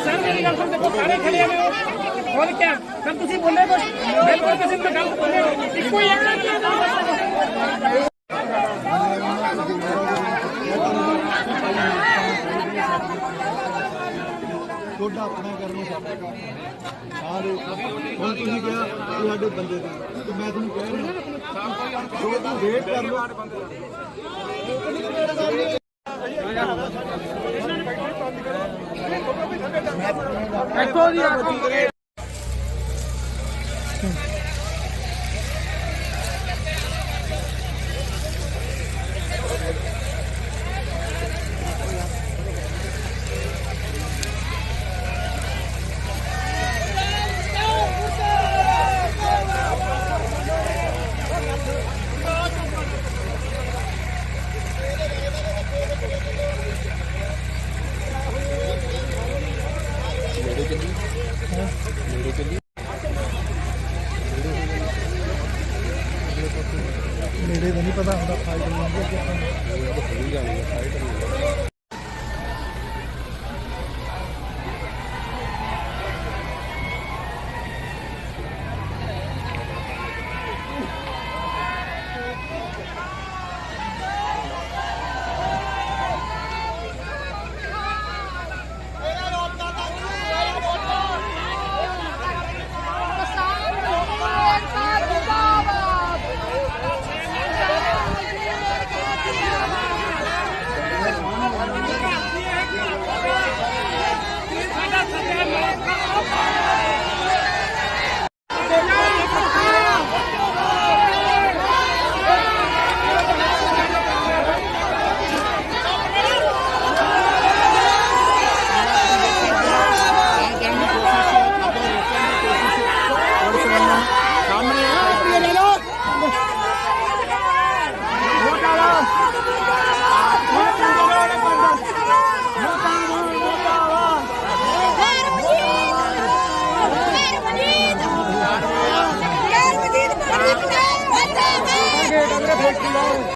Sir ਸਾਰੇ ਖੜੇ ਨੇ ਉਹ। ਹੋਰ ਕੀ ਫਿਰ ਤੁਸੀਂ ਬੋਲੇ ਕੁਛ ਬਿਲਕੁਲ ਕਿਸੇ ਨੂੰ ਗਲਤ ਬੋਲੇ ਹੋ। ਇੱਕੋ ਹੀ ਅਗਲਾ ਕੀ ਹੈ ਤੁਹਾਡਾ ਆਪਣਾ ਕਰਨਾ ਸਾਡਾ ਕੰਮ ਸਾਰੇ ਹੁਣ ਤੁਸੀਂ ਕਿਹਾ ਕਿ ਸਾਡੇ ਬੰਦੇ ਦਾ। ਤੇ ਮੈਂ ਤੁਹਾਨੂੰ ਕਹਿ ਰਿਹਾ, ਜੋ ਤੂੰ ਵੇਟ ਕਰ ਲਓ। ਇੱਥੋਂ ਦੀ ਨੇੜੇ Thank you.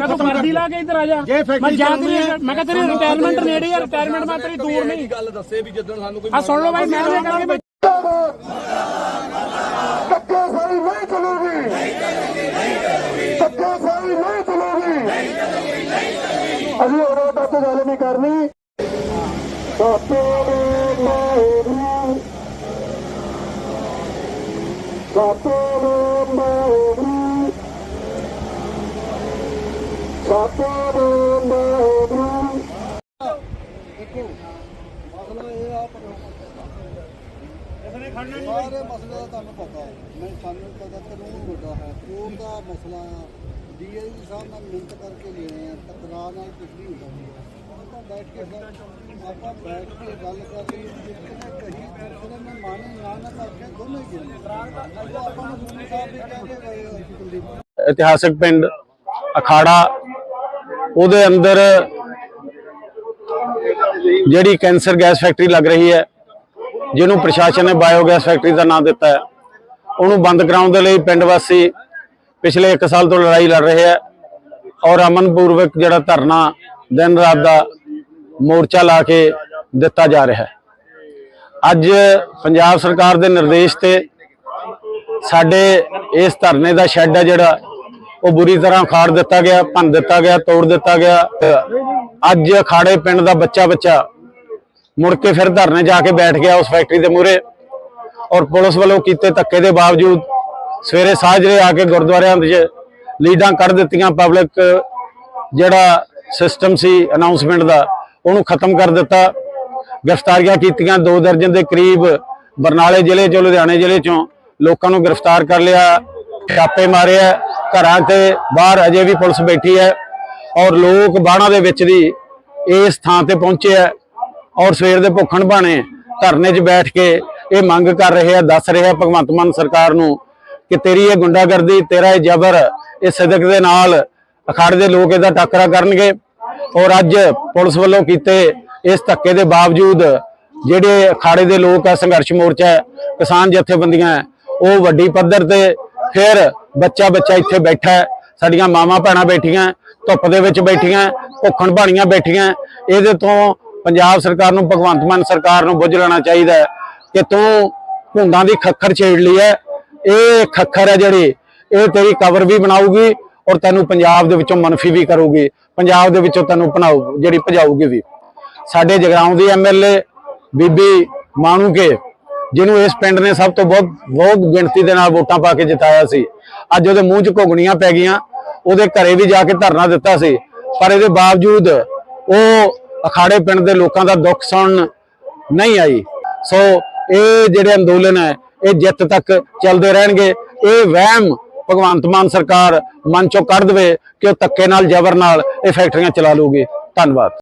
ਮੈਂ ਤਾਂ ਵਰਦੀ ਲਾ ਕੇ ਇੱਧਰ ਆ ਜਾ। ਮੈਂ ਜਾ ਤੇਰੀ ਮੈਂ ਕਿਹਾ ਤੇਰੀ ਰਿਟਾਇਰਮੈਂਟ ਨੇੜੇ ਆ ਰਿਟਾਇਰਮੈਂਟ ਮੈਂ ਤੇਰੀ ਦੂਰ ਨਹੀਂ। ਗੱਲ ਦੱਸੇ ਵੀ ਜਦੋਂ ਸਾਨੂੰ ਕੋਈ ਆ ਸੁਣ ਲਓ ਬਾਈ ਮੈਂ ਇਹ ਕਰਕੇ ਬੈਠਾ। ਧੱਕੇ ਸਾਈ ਨਹੀਂ ਚਲੂਗੀ। ਧੱਕੇ ਸਾਈ ਨਹੀਂ ਚਲੂਗੀ। ਅਸੀਂ ਉਹਨਾਂ ਤੱਕ ਗੱਲ ਨਹੀਂ ਕਰਨੀ। ਸਤਿ ਵਾਹਿਗੁਰੂ ਸਤਿ ਵਾਹਿਗੁਰੂ ਸਾਰੇ ਮਸਲੇ ਦਾ ਤੁਹਾਨੂੰ ਪਤਾ ਹੈ। ਮੈਂ ਸਾਨੂੰ ਪਤਾ ਕਾਨੂੰਨ ਵੱਡਾ ਹੈ ਕੋਰਟ ਦਾ ਮਸਲਾ ਡੀਆਈਜੀ ਸਾਹਿਬ ਨਾਲ ਮਿੰਟ ਕਰਕੇ ਲੈਣੇ ਆ ਤਕਰਾਰ ਨਾਲ ਕੁਝ ਨਹੀਂ ਹੁੰਦਾ। ਆਪਾਂ ਬੈਠ ਕੇ ਗੱਲ- ਆਪਾਂ ਬੈਠ ਕੇ ਗੱਲ ਕਰ ਲਈ ਜਿੱਥੇ ਕਹੀ ਦੂਸਰੇ ਨੇ ਮਾਨੇ ਨਾ ਨਾ ਕਰਕੇ ਦੋਨੇ ਹੀ ਗਏ ਅੱਛਾ ਆਪਾਂ ਨੂੰ ਗੁਰੂ ਸਾਹਿਬ ਵੀ ਕਹਿ ਕੇ ਗਏ ਹੋਏ ਸੀ ਕੁਲਦੀਪ ਇਤਿਹਾਸਕ ਪਿੰਡ ਅਖਾੜਾ ਉਹਦੇ ਅੰਦਰ ਜਿਹੜੀ ਕੈਂਸਰ ਗੈਸ ਫੈਕਟਰੀ ਲੱਗ ਰਹੀ ਹੈ ਜਿਹਨੂੰ ਪ੍ਰਸ਼ਾਸਨ ਨੇ ਬਾਇਓਗੈਸ ਫੈਕਟਰੀ ਦਾ ਨਾਮ ਦਿੱਤਾ ਹੈ। ਉਹਨੂੰ ਬੰਦ ਕਰਾਉਣ ਦੇ ਲਈ ਪਿੰਡ ਵਾਸੀ ਪਿਛਲੇ 1 ਸਾਲ ਤੋਂ ਲੜਾਈ ਲੜ ਰਹੇ ਹੈ ਔਰ ਅਮਨਪੂਰਵਕ ਜਿਹੜਾ ਧਰਨਾ ਦਿਨ ਰਾਤ ਦਾ ਮੋਰਚਾ ਲਾ ਕੇ ਦਿੱਤਾ ਜਾ ਰਿਹਾ ਹੈ। ਅੱਜ ਪੰਜਾਬ ਸਰਕਾਰ ਦੇ ਨਿਰਦੇਸ਼ ਤੇ ਸਾਡੇ ਇਸ ਧਰਨੇ ਦਾ ਸ਼ੈੱਡ ਹੈ ਜਿਹੜਾ, ਉਹ ਬੁਰੀ ਤਰ੍ਹਾਂ ਖਾੜ ਦਿੱਤਾ ਗਿਆ, ਭੰਨ ਦਿੱਤਾ ਗਿਆ, ਤੋੜ ਦਿੱਤਾ ਗਿਆ। ਅੱਜ ਅਖਾੜੇ ਪਿੰਡ ਦਾ ਬੱਚਾ ਬੱਚਾ ਮੁੜ ਕੇ ਫਿਰ ਧਰਨੇ ਜਾ ਕੇ ਬੈਠ ਗਿਆ ਉਸ ਫੈਕਟਰੀ ਦੇ ਮੂਹਰੇ ਔਰ ਪੁਲਿਸ ਵੱਲੋਂ ਕੀਤੇ ਧੱਕੇ ਦੇ ਬਾਵਜੂਦ ਸਵੇਰੇ ਸਾਜਰੇ ਆ ਕੇ ਗੁਰਦੁਆਰਿਆਂ ਵਿੱਚ ਲੀਡਾਂ ਕੱਢ ਦਿੱਤੀਆਂ ਪਬਲਿਕ ਜਿਹੜਾ ਸਿਸਟਮ ਸੀ ਅਨਾਉਂਸਮੈਂਟ ਦਾ, ਉਹਨੂੰ ਖਤਮ ਕਰ ਦਿੱਤਾ। ਗ੍ਰਿਫਤਾਰੀਆਂ ਕੀਤੀਆਂ ਦੋ ਦਰਜਨ ਦੇ ਕਰੀਬ, ਬਰਨਾਲੇ ਜ਼ਿਲ੍ਹੇ ਚੋਂ, ਲੁਧਿਆਣੇ ਜ਼ਿਲ੍ਹੇ ਚੋਂ ਲੋਕਾਂ ਨੂੰ ਗ੍ਰਿਫਤਾਰ ਕਰ ਲਿਆ, ਛਾਪੇ ਮਾਰੇ ਹੈ ਘਰਾਂ ਤੇ ਬਾਹਰ ਅਜੇ ਵੀ ਪੁਲਿਸ ਬੈਠੀ ਹੈ ਔਰ ਲੋਕ ਬਾਣਾ ਦੇ ਵਿੱਚ ਦੀ ਇਸ ਥਾਂ ਤੇ ਪਹੁੰਚੇ ਹੈ ਔਰ ਸਵੇਰ ਦੇ ਭੁੱਖਣ ਬਾਣੇ ਧਰਨੇ 'ਚ ਬੈਠ ਕੇ ਇਹ ਮੰਗ ਕਰ ਰਹੇ ਆ ਦੱਸ ਰਹੇ ਆ ਭਗਵੰਤ ਮਾਨ ਸਰਕਾਰ ਨੂੰ ਕਿ ਤੇਰੀ ਇਹ ਗੁੰਡਾਗਰਦੀ ਤੇਰਾ ਇਹ ਜ਼ਬਰ ਇਹ ਸਿਦਕ ਦੇ ਨਾਲ ਅਖਾੜੇ ਦੇ ਲੋਕ ਇਹਦਾ ਟੱਕਰਾ ਕਰਨਗੇ। ਔਰ ਅੱਜ ਪੁਲਿਸ ਵੱਲੋਂ ਕੀਤੇ ਇਸ ਧੱਕੇ ਦੇ ਬਾਵਜੂਦ ਜਿਹੜੇ ਅਖਾੜੇ ਦੇ ਲੋਕ ਆ ਸੰਘਰਸ਼ ਮੋਰਚਾ ਕਿਸਾਨ ਜਥੇਬੰਦੀਆਂ ਹੈ, ਉਹ ਵੱਡੀ ਪੱਧਰ ਤੇ ਫਿਰ ਬੱਚਾ ਬੱਚਾ ਇੱਥੇ ਬੈਠਾ ਸਾਡੀਆਂ ਮਾਵਾਂ ਭੈਣਾਂ ਬੈਠੀਆਂ ਧੁੱਪ ਦੇ ਵਿੱਚ ਬੈਠੀਆਂ ਭੁੱਖਣ ਭਾਣੀਆਂ ਬੈਠੀਆਂ। ਇਹਦੇ ਤੋਂ ਪੰਜਾਬ ਸਰਕਾਰ ਨੂੰ, ਭਗਵੰਤ ਮਾਨ ਸਰਕਾਰ ਨੂੰ ਬੁੱਝ ਲੈਣਾ ਚਾਹੀਦਾ ਹੈ ਕਿ ਤੂੰ ਭੁੰਡਾਂ ਦੀ ਖੱਖਰ ਛੇੜ ਲਈ ਹੈ। ਇਹ ਖੱਖਰ ਹੈ ਜਿਹੜੀ, ਇਹ ਤੇਰੀ ਕਵਰ ਵੀ ਬਣਾਉਗੀ ਔਰ ਤੈਨੂੰ ਪੰਜਾਬ ਦੇ ਵਿੱਚੋਂ ਮਨਫੀ ਵੀ ਕਰੂਗੀ। ਪੰਜਾਬ ਦੇ ਵਿੱਚੋਂ ਤੈਨੂੰ ਭਣਾਊ, ਜਿਹੜੀ ਭਜਾਊਗੀ ਵੀ। ਸਾਡੇ ਜਗਰਾਉਂ ਦੀ ਐਮਐਲਏ ਬੀਬੀ ਮਾਣੂਕੇ ਜਿਹਨੂੰ ਇਸ ਪਿੰਡ ਨੇ ਸਭ ਤੋਂ ਬਹੁਤ ਬਹੁਤ ਗਿਣਤੀ ਦੇ ਨਾਲ ਵੋਟਾਂ ਪਾ ਕੇ ਜਿਤਾਇਆ ਸੀ। ਅੱਜ ਉਹਦੇ ਮੂੰਹ 'ਚ ਘੁਗਣੀਆਂ ਪੈ ਗਈਆਂ, ਉਹਦੇ ਘਰੇ ਵੀ ਜਾ ਕੇ ਧਰਨਾ ਦਿੱਤਾ ਸੀ। ਪਰ ਇਹਦੇ ਬਾਵਜੂਦ ਉਹ ਅਖਾੜੇ ਪਿੰਡ ਦੇ ਲੋਕਾਂ ਦਾ ਦੁੱਖ ਸੁਣਨ ਨਹੀਂ ਆਈ। ਸੋ ਇਹ ਜਿਹੜੇ ਅੰਦੋਲਨ ਹੈ, ਇਹ ਜਿੱਤ ਤੱਕ ਚੱਲਦੇ ਰਹਿਣਗੇ। ਇਹ ਵਹਿਮ ਭਗਵੰਤ ਮਾਨ ਸਰਕਾਰ ਮਨ ਚੋਂ ਕੱਢ ਦੇਵੇ ਕਿ ਉਹ ਧੱਕੇ ਨਾਲ, ਜ਼ਬਰ ਨਾਲ ਇਹ ਫੈਕਟਰੀਆਂ ਚਲਾ ਲੂਗੀ। ਧੰਨਵਾਦ।